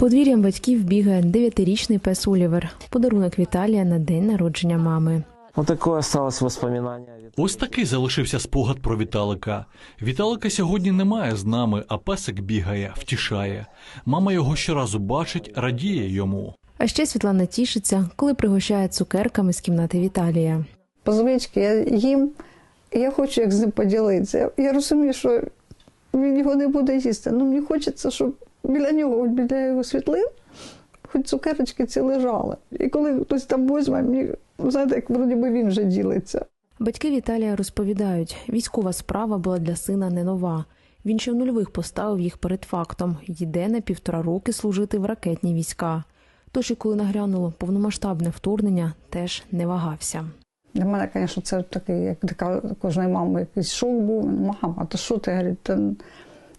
Подвір'ям батьків бігає дев'ятирічний пес Олівер. Подарунок Віталія на день народження мами. Вот такое осталось воспоминание. Ось такий залишився спогад про Віталика. Віталика сьогодні немає з нами, а песик бігає, втішає. Мама його щоразу бачить, радіє йому. А ще Світлана тішиться, коли пригощає цукерками з кімнати Віталія. по звичці я їм, я хочу як з ним поділитися. Я розумію, що він його не буде їсти. Ну мені хочеться, щоб біля нього, біля його світлин, хоч цукерочки ці лежали. І коли хтось там возьме, мені знаєте, як вроді би він вже ділиться. Батьки Віталія розповідають, військова справа була для сина не нова. Він ще в нульових поставив їх перед фактом йде на півтора роки служити в ракетні війська. Тож і коли нагрянуло повномасштабне вторгнення, теж не вагався. Для мене, звісно, це такий, як така кожної мами, якийсь шок був. Мама, то що ти говорить,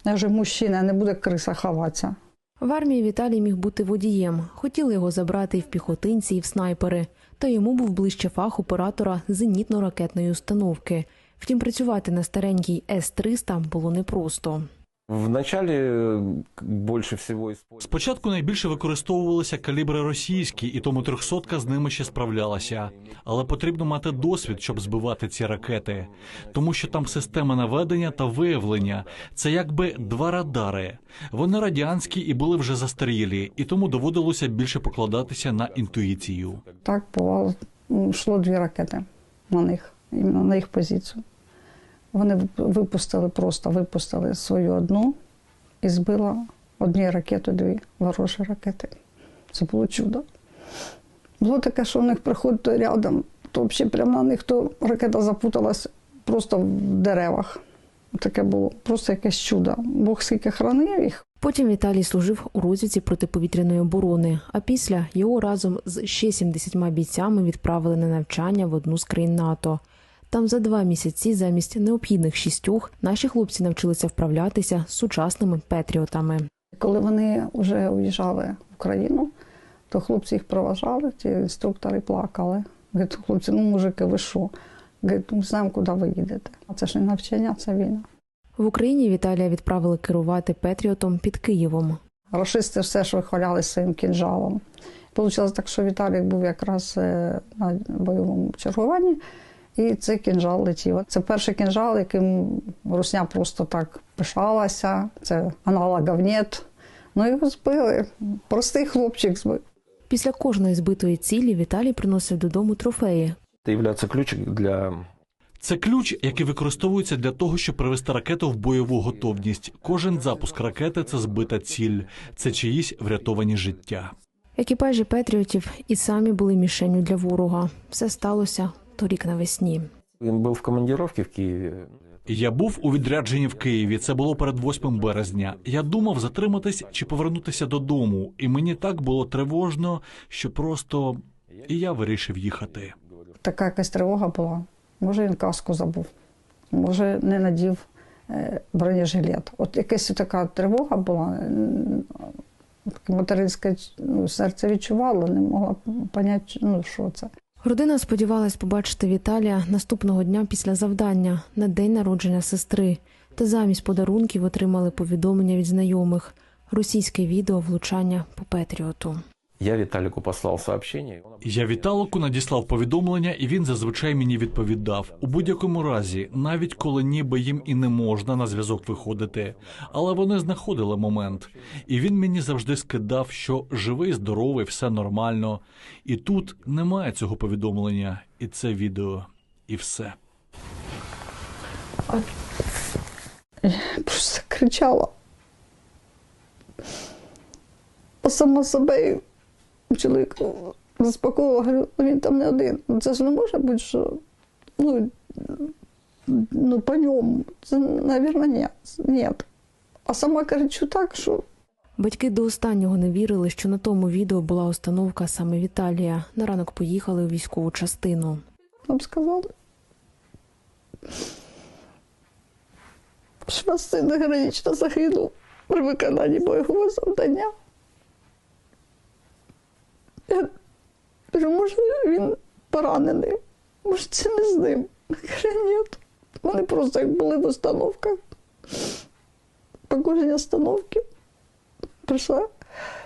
вже мужчина, не буде криса ховатися. В армії Віталій міг бути водієм. Хотіли його забрати і в піхотинці, і в снайпери. Та йому був ближче фах оператора зенітно-ракетної установки. Втім, працювати на старенькій С-300 було непросто. Вначале э, больше всего использовали. Спочатку найбільше використовувалися калібри російські, і тому трьохсотка з ними ще справлялася. Але потрібно мати досвід, щоб збивати ці ракети, тому що там система наведення та виявлення це якби два радари. Вони радянські і були вже застарілі, і тому доводилося більше покладатися на інтуїцію. Так бувало, йшло дві ракети на них, іменно на їх позицію. Вони випустили, просто випустили свою одну і збила однією ракетою дві ворожі ракети. Це було чудо. Було таке, що в них приходить рядом, то взагалі прямо на них то ракета запуталась просто в деревах. Таке було просто якесь чудо. Бог скільки хранив їх. Потім Віталій служив у розвідці протиповітряної оборони, а після його разом з ще 70 бійцями відправили на навчання в одну з країн НАТО. Там за два місяці замість необхідних шістьох наші хлопці навчилися вправлятися з сучасними петріотами. Коли вони вже уїжджали в Україну, то хлопці їх проважали, ті інструктори плакали. Говорять, хлопці, ну мужики, ви що? Говорять, ми знаємо, куди ви їдете. А це ж не навчання, це війна. В Україні Віталія відправили керувати Петріотом під Києвом. Рашисти все ж вихваляли своїм кінжалом. Получилось так, що Віталік був якраз е, на бойовому чергуванні, і цей кінжал летів. Це перший кінжал, яким Русня просто так пишалася. Це аналогів нет. Ну його збили. Простий хлопчик збив. Після кожної збитої цілі Віталій приносив додому трофеї. Является ключик для Це ключ, який використовується для того, щоб привести ракету в бойову готовність. Кожен запуск ракети це збита ціль, це чиїсь врятовані життя. Екіпажі Петріотів і самі були мішенню для ворога. Все сталося торік навесні. Он был в командировке в Киеве. Я був у відрядженні в Києві. Це було перед 8 березня. Я думав затриматись чи повернутися додому, і мені так було тривожно, що просто і я вирішив їхати. така якась тривога була. Може, він каску забув, може, не надів е, бронежилет. От якась така тривога була. Материнське ну, серце відчувало, не могла поняти, ну, що це. Родина сподівалась побачити Віталія наступного дня після завдання на день народження сестри. Та замість подарунків отримали повідомлення від знайомих. Російське відео влучання по Петріоту. Я Виталику послал сообщение. Он Я Віталику надіслав повідомлення, і він зазвичай мені відповідав. У будь-якому разі, навіть коли ніби їм і не можна на зв'язок виходити, але вони знаходили момент. І він мені завжди скидав, що живий, здоровий, все нормально. І тут немає цього повідомлення, і це відео, і все. Просто кричала. Сама і чоловік заспокоював, говорю, «Ну, він там не один. Ну, Це ж не може бути, що ну, ну по ньому. Це, мабуть, ні. ні. А сама кричу так, що Батьки до останнього не вірили, що на тому відео була установка саме Віталія. На ранок поїхали у військову частину. нам сказали. Що ваш син героїчно загинув при виконанні бойового завдання. Я кажу, може, він поранений, може, це не з ним. Каже, ні. Вони просто як були в установках. По кожній остановці прийшла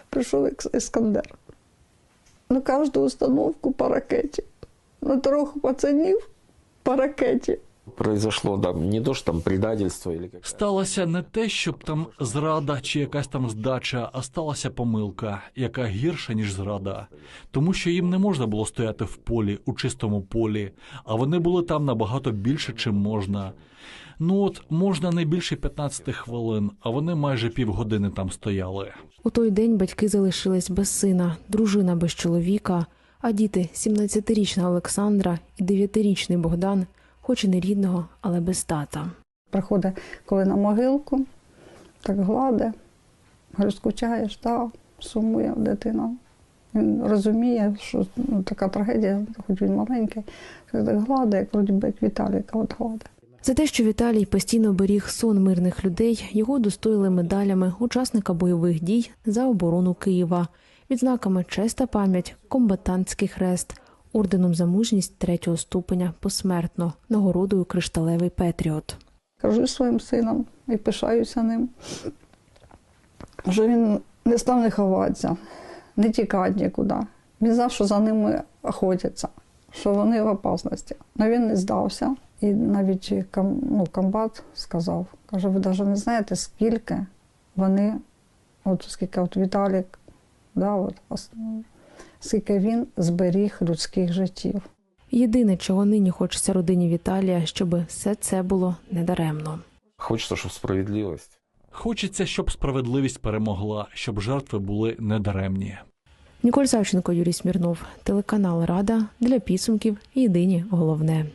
прийшов Іскандер. На кожну установку по ракеті. На трьох пацанів по ракеті. Произошло, да, не то, что там предательство или как Сталося не те, щоб там зрада чи якась там здача, а сталася помилка, яка гірша, ніж зрада. Тому що їм не можна було стояти в полі, у чистому полі, а вони були там набагато більше, чим можна. Ну от можна не більше 15 хвилин, а вони майже півгодини там стояли. У той день батьки залишились без сина, дружина без чоловіка, а діти 17-річна Олександра і 9-річний Богдан, хоч і не рідного, але без тата. Приходить, коли на могилку, так гладе. Говорю, скучаєш, так, сумує дитина. Він розуміє, що ну, така трагедія, хоч він маленький, так гладе, як вроді би як Віталіка от гладе. За те, що Віталій постійно беріг сон мирних людей, його достоїли медалями учасника бойових дій за оборону Києва, відзнаками честь та пам'ять, комбатантський хрест, орденом за мужність третього ступеня посмертно, нагородою кришталевий Петріот. Кажу своїм сином і пишаюся ним, що він не став не ховатися, не тікати нікуди. Він знав, що за ними охотяться, що вони в опасності. Але він не здався. І навіть ну, комбат сказав, каже, ви навіть не знаєте, скільки вони, от скільки от Віталік, да, от, скільки він зберіг людських життів. Єдине, чого нині хочеться родині Віталія, щоб все це було недаремно. Хочеться, щоб справедливість. Хочеться, щоб справедливість перемогла, щоб жертви були недаремні. Ніколь Савченко, Юрій Смірнов, телеканал Рада для підсумків. Єдині головне.